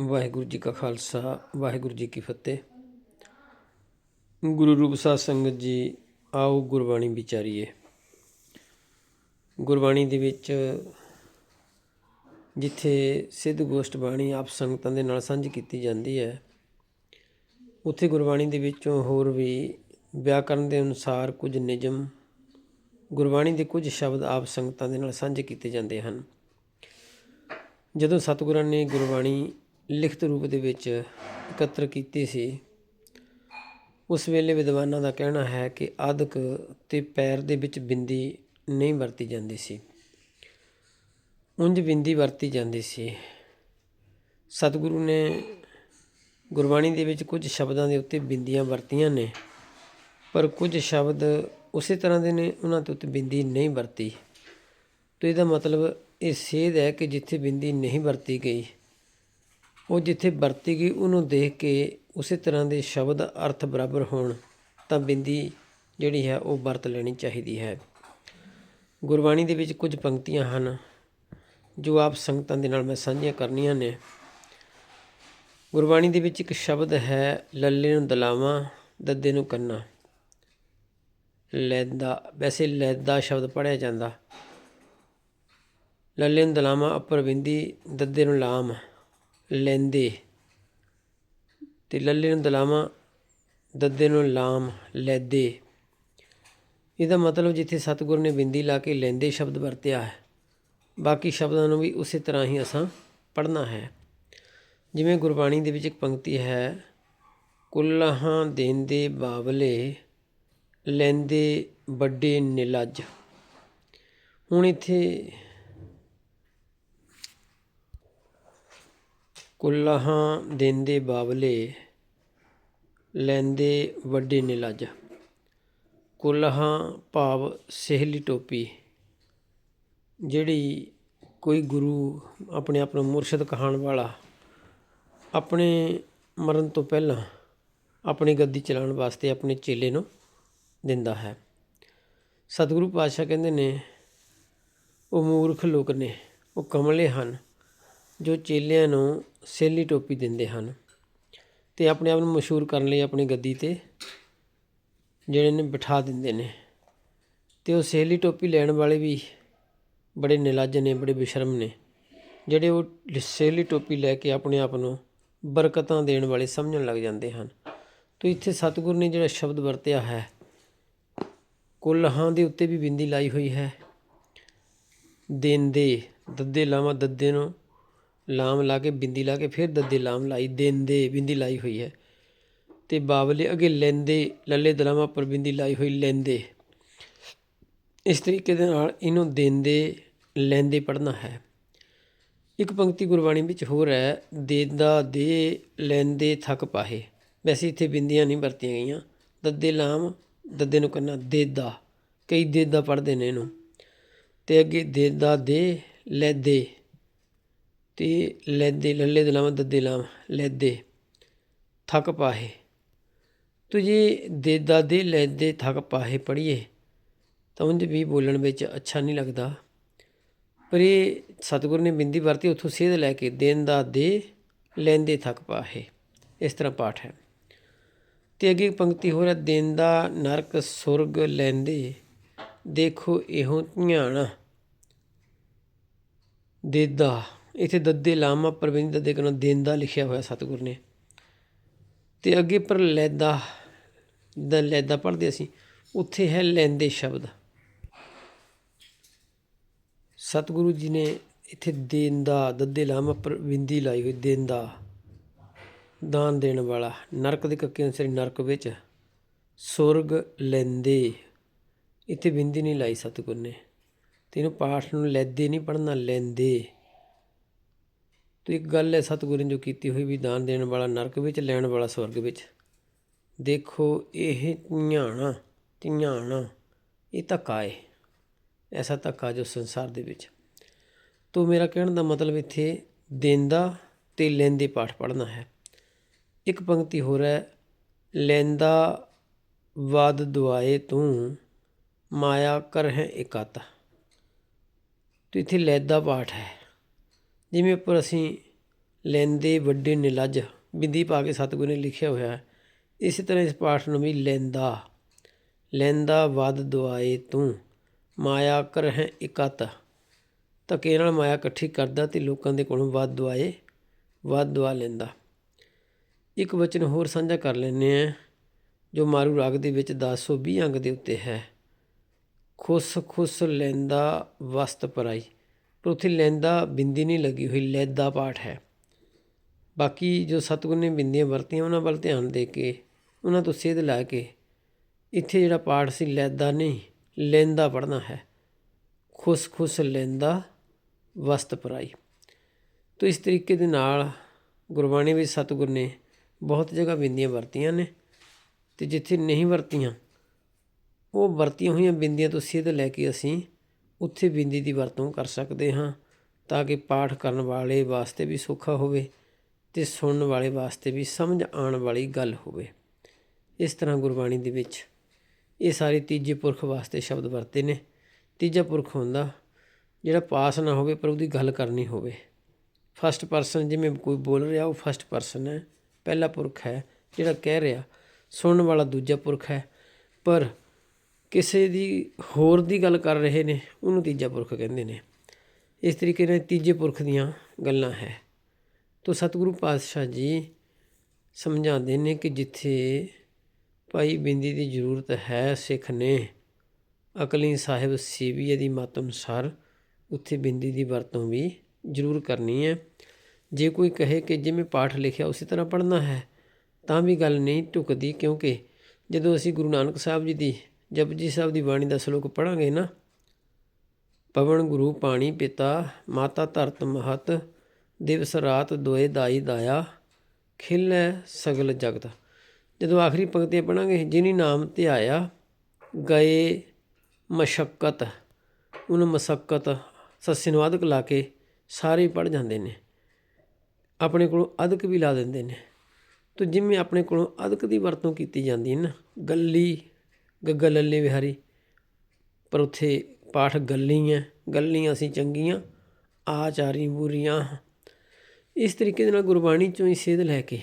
ਵਾਹਿਗੁਰੂ ਜੀ ਕਾ ਖਾਲਸਾ, ਵਾਹਿਗੁਰੂ ਜੀ ਕੀ ਫਤਿਹ। ਗੁਰੂ ਰੂਪ ਸਾਧ ਸੰਗਤ ਜੀ, ਆਓ ਗੁਰਬਾਣੀ ਵਿਚਾਰੀਏ। ਗੁਰਬਾਣੀ ਦੇ ਵਿੱਚ ਜਿੱਥੇ ਸਿੱਧ ਗੋਸ਼ਟ ਬਾਣੀ ਆਪ ਸੰਗਤਾਂ ਦੇ ਨਾਲ ਸਾਂਝੀ ਕੀਤੀ ਜਾਂਦੀ ਹੈ, ਉੱਥੇ ਗੁਰਬਾਣੀ ਦੇ ਵਿੱਚੋਂ ਹੋਰ ਵੀ ਵਿਆਕਰਨ ਦੇ ਅਨੁਸਾਰ ਕੁਝ ਨਿਯਮ, ਗੁਰਬਾਣੀ ਦੇ ਕੁਝ ਸ਼ਬਦ ਆਪ ਸੰਗਤਾਂ ਦੇ ਨਾਲ ਸਾਂਝੇ ਕੀਤੇ ਜਾਂਦੇ ਹਨ। ਜਦੋਂ ਸਤਿਗੁਰਾਂ ਨੇ ਗੁਰਬਾਣੀ ਲਿਖਤ ਰੂਪ ਦੇ ਵਿੱਚ ਇਕੱਤਰ ਕੀਤੀ ਸੀ, ਉਸ ਵੇਲੇ ਵਿਦਵਾਨਾਂ ਦਾ ਕਹਿਣਾ ਹੈ ਕਿ ਆਦਿਕ ਤੇ ਪੈਰ ਦੇ ਵਿੱਚ ਬਿੰਦੀ ਨਹੀਂ ਵਰਤੀ ਜਾਂਦੀ ਸੀ। ਉਂਝ ਬਿੰਦੀ ਵਰਤੀ ਜਾਂਦੀ ਸੀ। ਸਤਿਗੁਰੂ ਨੇ ਗੁਰਬਾਣੀ ਦੇ ਵਿੱਚ ਕੁਝ ਸ਼ਬਦਾਂ ਦੇ ਉੱਤੇ ਬਿੰਦੀਆਂ ਵਰਤੀਆਂ ਨੇ, ਪਰ ਕੁਝ ਸ਼ਬਦ ਉਸੇ ਤਰ੍ਹਾਂ ਦੇ ਨੇ, ਉਹਨਾਂ ਦੇ ਉੱਤੇ ਬਿੰਦੀ ਨਹੀਂ ਵਰਤੀ। ਤੋ ਇਹਦਾ ਮਤਲਬ ਇਹ ਸੇਧ ਹੈ ਕਿ ਜਿੱਥੇ ਬਿੰਦੀ ਨਹੀਂ ਵਰਤੀ ਗਈ, ਉਹ ਜਿੱਥੇ ਵਰਤੀ ਗਈ, ਉਹਨੂੰ ਦੇਖ ਕੇ ਉਸੇ ਤਰ੍ਹਾਂ ਦੇ ਸ਼ਬਦ ਅਰਥ ਬਰਾਬਰ ਹੋਣ, ਤਾਂ ਬਿੰਦੀ ਜਿਹੜੀ ਹੈ ਉਹ ਵਰਤ ਲੈਣੀ ਚਾਹੀਦੀ ਹੈ। ਗੁਰਬਾਣੀ ਦੇ ਵਿੱਚ ਕੁਝ ਪੰਕਤੀਆਂ ਹਨ, ਜੋ ਆਪ ਸੰਗਤਾਂ ਦੇ ਨਾਲ ਮੈਂ ਸਾਂਝੀਆਂ ਕਰਨੀਆਂ ਨੇ। ਗੁਰਬਾਣੀ ਦੇ ਵਿੱਚ ਇੱਕ ਸ਼ਬਦ ਹੈ, ਲੱਲੇ ਨੂੰ ਦਲਾਵਾਂ, ਦੱਦੇ ਨੂੰ ਕੰਨਾ। ਲੈਦਾ, ਵੈਸੇ ਲੈਦਾ ਸ਼ਬਦ ਪੜਿਆ ਜਾਂਦਾ। ਲੱਲੇ ਨੂੰ ਦਲਾਵਾਂ ਉੱਪਰ ਬਿੰਦੀ ਦੱਦੇ ਨੂੰ ਲਾਮ ਲੈਂਦੇ। ਤੇ ਲੱਲੇ ਨੂੰ ਦਲਾਵਾਂ ਦੱਦੇ ਨੂੰ ਲਾਮ ਲੈਦੇ। ਇਹਦਾ ਮਤਲਬ ਜਿੱਥੇ ਸਤਿਗੁਰ ਨੇ ਬਿੰਦੀ ਲਾ ਕੇ ਲੈਂਦੇ ਸ਼ਬਦ ਵਰਤਿਆ ਹੈ। ਬਾਕੀ ਸ਼ਬਦਾਂ ਨੂੰ ਵੀ ਉਸੇ ਤਰ੍ਹਾਂ ਹੀ ਅਸਾਂ ਪੜ੍ਹਨਾ ਹੈ। ਜਿਵੇਂ ਗੁਰਬਾਣੀ ਦੇ ਵਿੱਚ ਇੱਕ ਪੰਕਤੀ ਹੈ, ਕੁੱਲਹਾਂ ਦੇਂਦੇ ਬਾਵਲੇ, ਲੈਂਦੇ ਵੱਡੇ ਨਿਲਜ। ਹੁਣ ਇੱਥੇ ਕੁੱਲਹਾਂ ਦੇਂਦੇ ਬਾਵਲੇ, ਲੈਂਦੇ ਵੱਡੇ ਨੇ ਲੱਜ ਕੁੱਲਹਾਂ ਭਾਵ ਸਹਿਲੀ ਟੋਪੀ, ਜਿਹੜੀ ਕੋਈ ਗੁਰੂ ਆਪਣੇ ਆਪ ਨੂੰ ਮੁਰਸ਼ਿਦ ਕਹਾਣ ਵਾਲਾ, ਆਪਣੇ ਮਰਨ ਤੋਂ ਪਹਿਲਾਂ ਆਪਣੀ ਗੱਦੀ ਚਲਾਉਣ ਵਾਸਤੇ ਆਪਣੇ ਚੇਲੇ ਨੂੰ ਦਿੰਦਾ ਹੈ। ਸਤਿਗੁਰੂ ਪਾਤਸ਼ਾਹ ਕਹਿੰਦੇ ਨੇ, ਉਹ ਮੂਰਖ ਲੋਕ ਨੇ, ਉਹ ਕਮਲੇ ਹਨ, ਜੋ ਚੇਲਿਆਂ ਨੂੰ ਸੇਲੀ ਟੋਪੀ ਦਿੰਦੇ ਹਨ ਅਤੇ ਆਪਣੇ ਆਪ ਨੂੰ ਮਸ਼ਹੂਰ ਕਰਨ ਲਈ ਆਪਣੀ ਗੱਦੀ ਤੇ ਜਿਹੜੇ ਨੇ ਬਿਠਾ ਦਿੰਦੇ ਨੇ। ਅਤੇ ਉਹ ਸੇਲੀ ਟੋਪੀ ਲੈਣ ਵਾਲੇ ਵੀ ਬੜੇ ਨਿਲੱਜ ਨੇ, ਬੜੇ ਬੇਸ਼ਰਮ ਨੇ। ਜਿਹੜੇ ਉਹ ਸੇਲੀ ਟੋਪੀ ਲੈ ਕੇ ਆਪਣੇ ਆਪ ਨੂੰ ਬਰਕਤਾਂ ਦੇਣ ਵਾਲੇ ਸਮਝਣ ਲੱਗ ਜਾਂਦੇ ਹਨ। ਤੋ ਇੱਥੇ ਸਤਿਗੁਰ ਨੇ ਜਿਹੜਾ ਸ਼ਬਦ ਵਰਤਿਆ ਹੈ ਕੁੱਲਹਾਂ ਦੇ ਉੱਤੇ ਵੀ ਬਿੰਦੀ ਲਾਈ ਹੋਈ ਹੈ। ਦੇਂਦੇ ਦੱਦੇ ਲਾਵਾਂ ਦੱਦੇ ਨੂੰ ਲਾਮ ਲਾ ਕੇ, ਬਿੰਦੀ ਲਾ ਕੇ ਫਿਰ ਦੱਦੇ ਲਾਮ ਲਾਈ ਦੇਂਦੇ ਬਿੰਦੀ ਲਾਈ ਹੋਈ ਹੈ। ਤੇ ਬਾਬਲੇ ਅਗੇ ਲੈਂਦੇ, ਲੱਲੇ ਦਲਾਵਾਂ ਪਰ ਬਿੰਦੀ ਲਾਈ ਹੋਈ ਲੈਂਦੇ। ਇਸ ਤਰੀਕੇ ਦੇ ਨਾਲ ਇਹਨੂੰ ਦੇਂਦੇ ਲੈਂਦੇ ਪੜਨਾ ਹੈ। ਇੱਕ ਪੰਕਤੀ ਗੁਰਬਾਣੀ ਵਿੱਚ ਹੋਰ ਹੈ, ਦੇਦਾ ਦੇ ਲੈਂਦੇ ਥੱਕ ਪਾਹੇ। ਵੈਸੇ ਇੱਥੇ ਬਿੰਦੀਆਂ ਨਹੀਂ ਵਰਤੀਆਂ ਗਈਆਂ। ਦੱਦੇ ਲਾਮ, ਦੱਦੇ ਨੂੰ ਕਰਨਾ ਦੇਦਾ। ਕਈ ਦੇਦਾ ਪੜਦੇ ਨੇ ਇਹਨੂੰ। ਤੇ ਅੱਗੇ ਦੇਦਾ ਦੇ, ਲੈਦੇ। ਤੇ ਲੈਦੇ, ਲੱਲੇ ਦੇ ਲਾਮ ਦੱਦੇ ਲਾਮ ਲੈਦੇ, ਥੱਕ ਪਾਹੇ। ਤੋ ਦੇ ਦੇਦਾ ਦੇ ਲੈਦੇ, ਥਕ ਪਾਹੇ ਪੜੀਏ ਤਾਂ ਉਂਝ ਵੀ ਬੋਲਣ ਵਿੱਚ ਅੱਛਾ ਨਹੀਂ ਲੱਗਦਾ। ਪਰ ਇਹ ਸਤਿਗੁਰ ਨੇ ਬਿੰਦੀ ਵਰਤੀ, ਉੱਥੋਂ ਸੇਧ ਲੈ ਕੇ ਦੇਣ ਦਾ ਦੇ ਲੈਂਦੇ, ਥੱਕ ਪਾਹੇ। ਇਸ ਤਰ੍ਹਾਂ ਪਾਠ ਹੈ। ਤੇ ਅੱਗੇ ਪੰਕਤੀ ਹੋ ਰਿਹਾ ਦੇਣ ਦਾ ਨਰਕ ਸੁਰਗ ਲੈਂਦੇ, ਦੇਖੋ ਇਹੋ ਧਿਆਣਾ। ਦੇਦਾ ਇੱਥੇ ਦੱਦੇ ਲਾਮਾ ਪ੍ਰਵਿੰਦ ਦੱਦੇ ਕੋਲ ਦੇਂਦਾ ਲਿਖਿਆ ਹੋਇਆ ਸਤਿਗੁਰ ਨੇ। ਤੇ ਅੱਗੇ ਪਰ ਲੈਦਾ, ਦਾ ਲੈਦਾ ਪੜ੍ਹਦੇ ਅਸੀਂ, ਉੱਥੇ ਹੈ ਲੈਂਦੇ ਸ਼ਬਦ। ਸਤਿਗੁਰੂ ਜੀ ਨੇ ਇੱਥੇ ਦੇਂਦਾ, ਦੱਦੇ ਲਾਮਾ ਪਰ ਬਿੰਦੀ ਲਾਈ ਹੋਈ, ਦੇਂਦਾ, ਦਾਨ ਦੇਣ ਵਾਲਾ, ਨਰਕ ਦੇ ਕੱਕੇ ਅਨਸਰੀ ਨਰਕ ਵਿੱਚ ਸੁਰਗ ਲੈਂਦੇ, ਇੱਥੇ ਬਿੰਦੀ ਨਹੀਂ ਲਾਈ ਸਤਿਗੁਰ ਨੇ। ਤੇ ਇਹਨੂੰ ਪਾਠ ਨੂੰ ਲੈਦੇ ਨਹੀਂ ਪੜਨਾ ਲੈਂਦੇ। ਤੇ ਇੱਕ ਗੱਲ ਹੈ ਸਤਿਗੁਰੂ ਨੇ ਜੋ ਕੀਤੀ ਹੋਈ ਵੀ ਦਾਨ ਦੇਣ ਵਾਲਾ ਨਰਕ ਵਿੱਚ, ਲੈਣ ਵਾਲਾ ਸਵਰਗ ਵਿੱਚ। ਦੇਖੋ, ਇਹ ਧਿਆਣਾ ਧਿਆਣਾ, ਇਹ ਧੱਕਾ ਹੈ ਐਸਾ ਧੱਕਾ ਜੋ ਸੰਸਾਰ ਦੇ ਵਿੱਚ। ਤੋ ਮੇਰਾ ਕਹਿਣ ਦਾ ਮਤਲਬ ਇੱਥੇ ਦੇਂਦਾ ਤੇ ਲੈਂਦੇ ਪਾਠ ਪੜ੍ਹਨਾ ਹੈ। ਇੱਕ ਪੰਕਤੀ ਹੋਰ ਹੈ ਲੈਂਦਾ ਵਾਦ ਦੁਆਏ ਤੂੰ, ਮਾਇਆ ਕਰ ਹੈ ਇਕਾਤਾ। ਤੋ ਇੱਥੇ ਲੈਦਾ ਪਾਠ ਹੈ। ਜਿਵੇਂ ਉੱਪਰ ਅਸੀਂ ਲੈਂਦੇ, ਵੱਡੇ, ਨਿਲੱਜ, ਬਿੰਦੀ ਪਾ ਕੇ ਸਤਿਗੁਰੂ ਨੇ ਲਿਖਿਆ ਹੋਇਆ ਹੈ। ਇਸੇ ਤਰ੍ਹਾਂ ਇਸ ਪਾਠ ਨੂੰ ਵੀ ਲੈਂਦਾ। ਲੈਂਦਾ ਵਦ ਦੁਆਏ ਤੂੰ, ਮਾਇਆ ਕਰ ਹੈ ਇਕਤ। ਧੱਕੇ ਨਾਲ ਮਾਇਆ ਇਕੱਠੀ ਕਰਦਾ ਤੇ ਲੋਕਾਂ ਦੇ ਕੋਲੋਂ ਵੱਧ ਦੁਆਏ, ਵੱਧ ਦੁਆ ਲੈਂਦਾ। ਇੱਕ ਵਚਨ ਹੋਰ ਸਾਂਝਾ ਕਰ ਲੈਂਦੇ ਆ ਜੋ ਮਾਰੂ ਰਾਗ ਦੇ ਵਿੱਚ 1020 ਅੰਗ ਦੇ ਉੱਤੇ ਹੈ। ਖੁਸ ਖੁਸ ਲੈਂਦਾ ਵਸਤ ਪਰਾਈ। ਪਰ ਉੱਥੇ ਲੈਂਦਾ ਬਿੰਦੀ ਨਹੀਂ ਲੱਗੀ ਹੋਈ, ਲੈਦਾ ਪਾਠ ਹੈ। ਬਾਕੀ ਜੋ ਸਤਿਗੁਰ ਨੇ ਬਿੰਦੀਆਂ ਵਰਤੀਆਂ, ਉਹਨਾਂ ਵੱਲ ਧਿਆਨ ਦੇ ਕੇ, ਉਹਨਾਂ ਤੋਂ ਸੇਧ ਲੈ ਕੇ, ਇੱਥੇ ਜਿਹੜਾ ਪਾਠ ਸੀ ਲੈਦਾ ਨਹੀਂ, ਲੈਂਦਾ ਪੜ੍ਹਨਾ ਹੈ। ਖੁਸ ਖੁਸ ਲੈਂਦਾ ਵਸਤ ਪਰਾਈ। ਤੋ ਇਸ ਤਰੀਕੇ ਦੇ ਨਾਲ ਗੁਰਬਾਣੀ ਵਿੱਚ ਸਤਿਗੁਰ ਨੇ ਬਹੁਤ ਜਗ੍ਹਾ ਬਿੰਦੀਆਂ ਵਰਤੀਆਂ ਨੇ ਤੇ ਜਿੱਥੇ ਨਹੀਂ ਵਰਤੀਆਂ, ਉਹ ਵਰਤੀਆਂ ਹੋਈਆਂ ਬਿੰਦੀਆਂ ਤੋਂ ਸਿੱਧ ਲੈ ਕੇ ਅਸੀਂ ਉੱਥੇ ਬਿੰਦੀ ਦੀ ਵਰਤੋਂ ਕਰ ਸਕਦੇ ਹਾਂ ਤਾਂ ਕਿ ਪਾਠ ਕਰਨ ਵਾਲੇ ਵਾਸਤੇ ਵੀ ਸੌਖਾ ਹੋਵੇ ਅਤੇ ਸੁਣਨ ਵਾਲੇ ਵਾਸਤੇ ਵੀ ਸਮਝ ਆਉਣ ਵਾਲੀ ਗੱਲ ਹੋਵੇ। ਇਸ ਤਰ੍ਹਾਂ ਗੁਰਬਾਣੀ ਦੇ ਵਿੱਚ ਇਹ ਸਾਰੇ ਤੀਜੇ ਪੁਰਖ ਵਾਸਤੇ ਸ਼ਬਦ ਵਰਤੇ ਨੇ। ਤੀਜਾ ਪੁਰਖ ਹੁੰਦਾ ਜਿਹੜਾ ਪਾਸ ਨਾ ਹੋਵੇ ਪਰ ਉਹਦੀ ਗੱਲ ਕਰਨੀ ਹੋਵੇ। ਫਸਟ ਪਰਸਨ ਜਿਵੇਂ ਕੋਈ ਬੋਲ ਰਿਹਾ ਉਹ ਫਸਟ ਪਰਸਨ ਹੈ। ਪਹਿਲਾ ਪੁਰਖ ਹੈ ਜਿਹੜਾ ਕਹਿ ਰਿਹਾ, ਸੁਣਨ ਵਾਲਾ ਦੂਜਾ ਪੁਰਖ ਹੈ। ਪਰ ਕਿਸੇ ਦੀ ਹੋਰ ਦੀ ਗੱਲ ਕਰ ਰਹੇ ਨੇ, ਉਹਨੂੰ ਤੀਜਾ ਪੁਰਖ ਕਹਿੰਦੇ ਨੇ। ਇਸ ਤਰੀਕੇ ਨਾਲ ਤੀਜੇ ਪੁਰਖ ਦੀਆਂ ਗੱਲਾਂ ਹੈ। ਤੋ ਸਤਿਗੁਰੂ ਪਾਤਸ਼ਾਹ ਜੀ ਸਮਝਾਉਂਦੇ ਨੇ ਕਿ ਜਿੱਥੇ ਭਾਈ ਬਿੰਦੀ ਦੀ ਜ਼ਰੂਰਤ ਹੈ, ਸਿੱਖ ਨੇ ਅਕਲੀ ਸਾਹਿਬ ਸੀਵੀਏ ਦੀ ਮਤ ਅਨੁਸਾਰ ਉੱਥੇ ਬਿੰਦੀ ਦੀ ਵਰਤੋਂ ਵੀ ਜ਼ਰੂਰ ਕਰਨੀ ਹੈ। ਜੇ ਕੋਈ ਕਹੇ ਕਿ ਜਿਵੇਂ ਪਾਠ ਲਿਖਿਆ ਉਸੇ ਤਰ੍ਹਾਂ ਪੜ੍ਹਨਾ ਹੈ, ਤਾਂ ਵੀ ਗੱਲ ਨਹੀਂ ਢੁਕਦੀ ਕਿਉਂਕਿ ਜਦੋਂ ਅਸੀਂ ਗੁਰੂ ਨਾਨਕ ਸਾਹਿਬ ਜੀ ਦੀ ਜਪਜੀ ਸਾਹਿਬ ਦੀ ਬਾਣੀ ਦਾ ਸ਼ਲੋਕ ਪੜਾਂਗੇ ਨਾ। ਪਵਨ ਗੁਰੂ, ਪਾਣੀ ਪਿਤਾ, ਮਾਤਾ ਧਰਤ ਮਹਤ, ਦਿਵਸ ਰਾਤ ਦੋਏ ਦਾਈ ਦਾਇਆ, ਖਿਲੈ ਸਗਲ ਜਗਤ। ਜਦੋਂ ਆਖਰੀ ਪੰਕਤੀਆਂ ਪੜਾਂਗੇ ਜਿਨੀ ਨਾਮ 'ਤੇ ਆਇਆ ਗਏ ਮਸ਼ਕਤ ਉਹਨੂੰ ਮਸਕਤ ਸੱਸੇ ਨੂੰ ਅਧਕ ਲਾ ਕੇ ਸਾਰੇ ਪੜ ਜਾਂਦੇ ਨੇ। ਆਪਣੇ ਕੋਲੋਂ ਅਦਕ ਵੀ ਲਾ ਦਿੰਦੇ ਨੇ। ਤੋ ਜਿਵੇਂ ਆਪਣੇ ਕੋਲੋਂ ਅਦਕ ਦੀ ਵਰਤੋਂ ਕੀਤੀ ਜਾਂਦੀ ਹੈ ਨਾ, ਗੱਲੀ ਗੱਗਾ ਲੱਲੇ ਵਿਹਾਰੀ। ਪਰ ਉੱਥੇ ਪਾਠ ਗੱਲੀ ਹੈ ਗੱਲੀਆਂ ਅਸੀਂ ਚੰਗੀਆਂ ਆਚਾਰੀ ਬੁਰੀਆਂ ਇਸ ਤਰੀਕੇ ਦੇ ਨਾਲ ਗੁਰਬਾਣੀ ਚੋਂ ਹੀ ਸੇਧ ਲੈ ਕੇ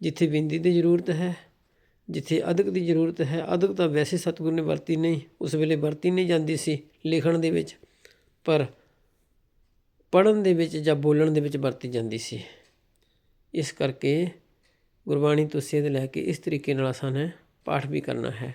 ਜਿੱਥੇ ਬਿੰਦੀ ਦੀ ਜ਼ਰੂਰਤ ਹੈ, ਜਿੱਥੇ ਅਦਕ ਦੀ ਜ਼ਰੂਰਤ ਹੈ, ਅਦਕ ਤਾਂ ਵੈਸੇ ਸਤਿਗੁਰ ਨੇ ਵਰਤੀ ਨਹੀਂ, ਉਸ ਵੇਲੇ ਵਰਤੀ ਨਹੀਂ ਜਾਂਦੀ ਸੀ ਲਿਖਣ ਦੇ ਵਿੱਚ, ਪਰ ਪੜਨ ਦੇ ਵਿੱਚ ਜਾਂ ਬੋਲਣ ਦੇ ਵਿੱਚ ਵਰਤੀ ਜਾਂਦੀ ਸੀ। ਇਸ ਕਰਕੇ ਗੁਰਬਾਣੀ ਤੋਂ ਸੇਧ ਲੈ ਕੇ ਇਸ ਤਰੀਕੇ ਨਾਲ ਆਸਾਨ ਪਾਠ ਵੀ ਕਰਨਾ ਹੈ।